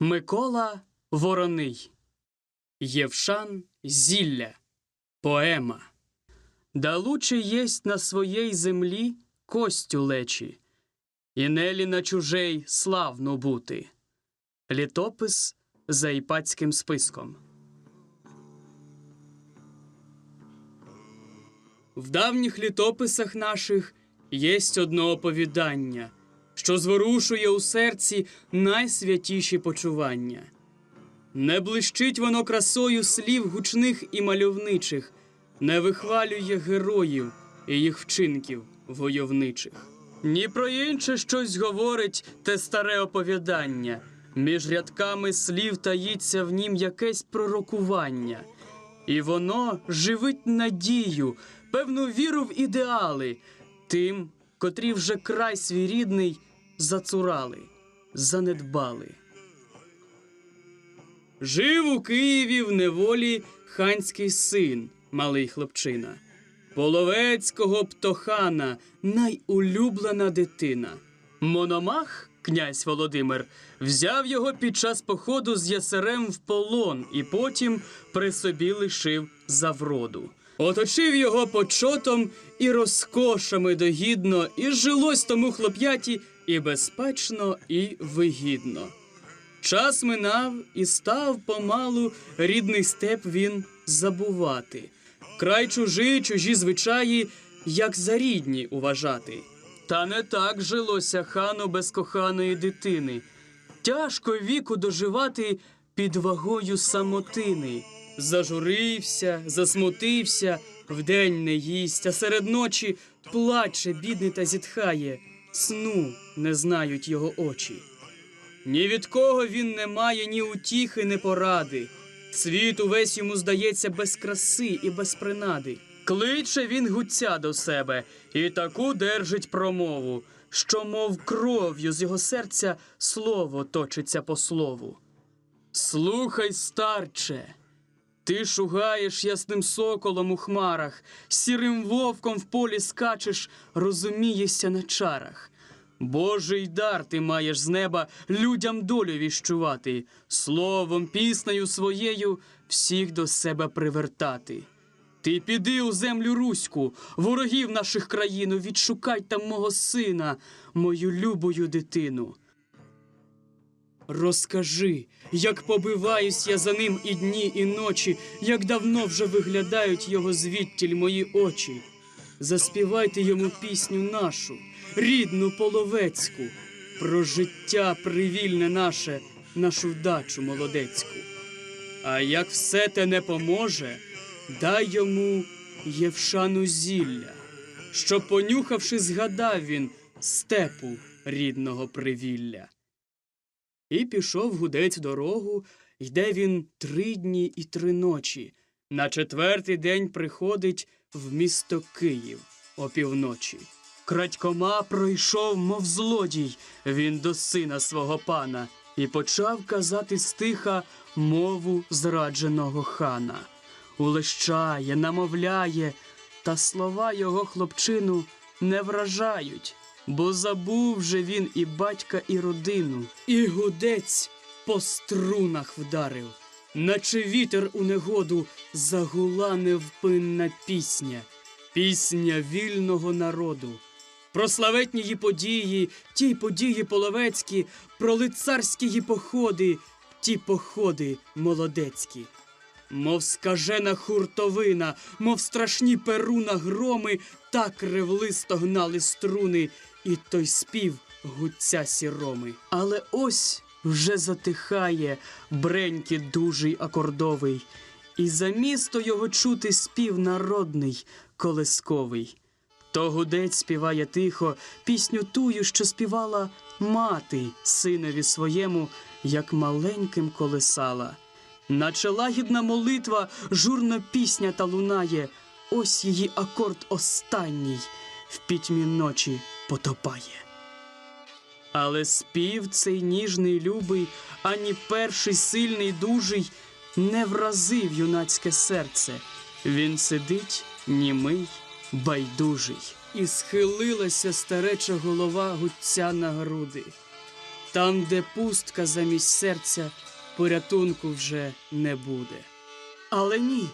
Микола Вороний Євшан Зілля Поема Да луче єсть на своєй землі костю лечі, і нелі на чужей славно бути. Літопис за іпатським списком. В давніх літописах наших єсть одно оповідання, що зворушує у серці найсвятіші почування. Не блищить воно красою слів гучних і мальовничих, не вихвалює героїв і їх вчинків войовничих. Ні про інше щось говорить те старе оповідання. Між рядками слів таїться в нім якесь пророкування. І воно живить надію, певну віру в ідеали, тим, котрі вже край свій рідний зацурали, занедбали. Жив у Києві в неволі ханський син, малий хлопчина, половецького птохана, найулюблена дитина. Мономах, князь Володимир, взяв його під час походу з ясерем в полон і потім при собі лишив за вроду. Оточив його почотом і розкошами догідно, і жилось тому хлоп'яті і безпечно, і вигідно. Час минав і став помалу рідний степ він забувати. Край чужий, чужі звичаї, як за рідні уважати. Та не так жилося хану без коханої дитини. Тяжко віку доживати під вагою самотини. Зажурився, засмутився, вдень не їсть, а серед ночі плаче, бідний та зітхає. Сну не знають його очі. Ні від кого він не має ні утіхи, ні поради. Світ увесь йому здається без краси і без принади. Кличе він гуця до себе і таку держить промову, що, мов кров'ю з його серця слово точиться по слову. Слухай, старче, ти шугаєш ясним соколом у хмарах, сірим вовком в полі скачеш, розумієшся на чарах. Божий дар ти маєш з неба людям долю віщувати, словом, піснею своєю всіх до себе привертати. Ти піди у землю руську, ворогів наших країну, відшукай там мого сина, мою любою дитину. Розкажи, як побиваюсь я за ним і дні, і ночі, як давно вже виглядають його звідтіль мої очі. Заспівайте йому пісню нашу, рідну половецьку, про життя привільне наше, нашу вдачу молодецьку. А як все те не поможе, дай йому Євшану зілля, що, понюхавши, згадав він степу рідного привілля. І пішов гудець дорогу, йде він три дні і три ночі. На четвертий день приходить в місто Київ опівночі. Крадькома пройшов, мов злодій, він до сина свого пана, і почав казати стиха мову зрадженого хана. Улещає, намовляє, та слова його хлопчину не вражають, бо забув же він і батька, і родину, і гудець по струнах вдарив, наче вітер у негоду загула невпинна пісня, пісня вільного народу. Про славетні її події, ті події половецькі, про лицарські її походи, ті походи молодецькі. Мов скажена хуртовина, мов страшні перуна громи, так ревлисто гнали струни, і той спів гуця сіроми. Але ось вже затихає бренькіт дужий акордовий, і за місто його чути спів народний, колисковий. То гудець співає тихо пісню тую, що співала мати синові своєму, як маленьким колисала. Наче лагідна молитва, журна пісня та лунає, ось її акорд останній в пітьмі ночі потопає. Але спів цей ніжний любий, ані перший сильний дужий не вразив юнацьке серце. Він сидить, німий, байдужий, і схилилася стареча голова гуця на груди. Там, де пустка замість серця, порятунку вже не буде. Але ні,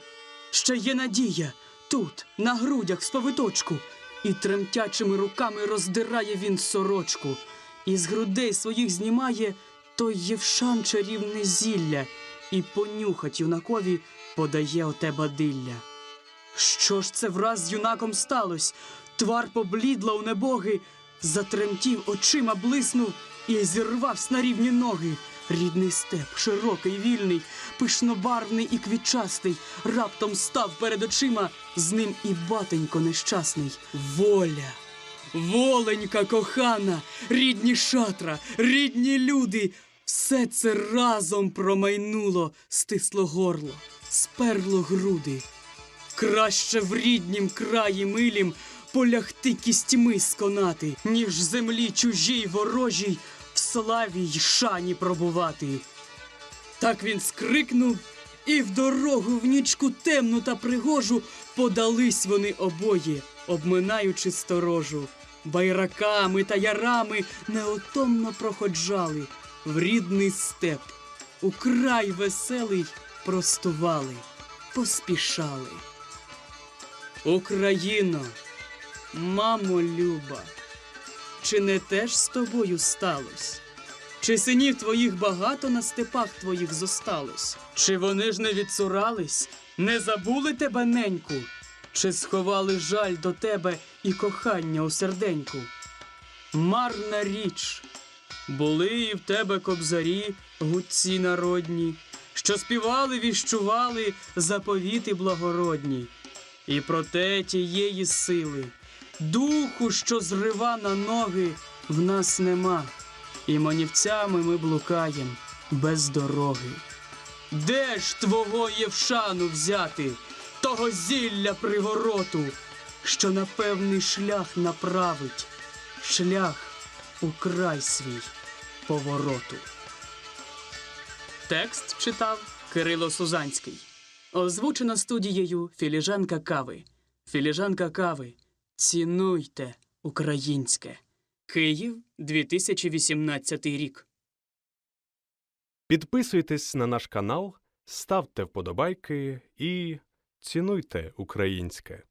ще є надія тут, на грудях, з повиточку, і тремтячими руками роздирає він сорочку, і з грудей своїх знімає той євшан чарівне зілля, і понюхать юнакові подає оте бадилля. Що ж це враз з юнаком сталось? Твар поблідла у небоги, затремтів, очима блиснув і зірвавсь на рівні ноги. Рідний степ, широкий, вільний, пишнобарвний і квітчастий, раптом став перед очима, з ним і батенько нещасний. Воля! Воленька кохана, рідні шатра, рідні люди, все це разом промайнуло, стисло горло, сперло груди. Краще в ріднім краї милім полягти кістьми сконати, ніж землі чужій ворожій славі й шані пробувати. Так він скрикнув, і в дорогу в нічку темну та пригожу подались вони обоє, обминаючи сторожу. Байраками та ярами неотомно проходжали в рідний степ, у край веселий простували, поспішали. Україно, мамо люба, чи не теж з тобою сталось? Чи синів твоїх багато на степах твоїх зосталось? Чи вони ж не відсурались, не забули тебе неньку? Чи сховали жаль до тебе і кохання у серденьку? Марна річ, були і в тебе кобзарі, гудці народні, що співали, віщували заповіти благородні. І проте тієї сили, духу, що зрива на ноги, в нас нема, і манівцями ми блукаєм без дороги. Де ж твого Євшану взяти, того зілля привороту, що на певний шлях направить, шлях у край свій повороту. Текст читав Кирило Сузанський. Озвучено студією Філіжанка кави. Філіжанка кави. Цінуйте українське. Київ, 2018 рік. Підписуйтесь на наш канал, ставте вподобайки і цінуйте українське.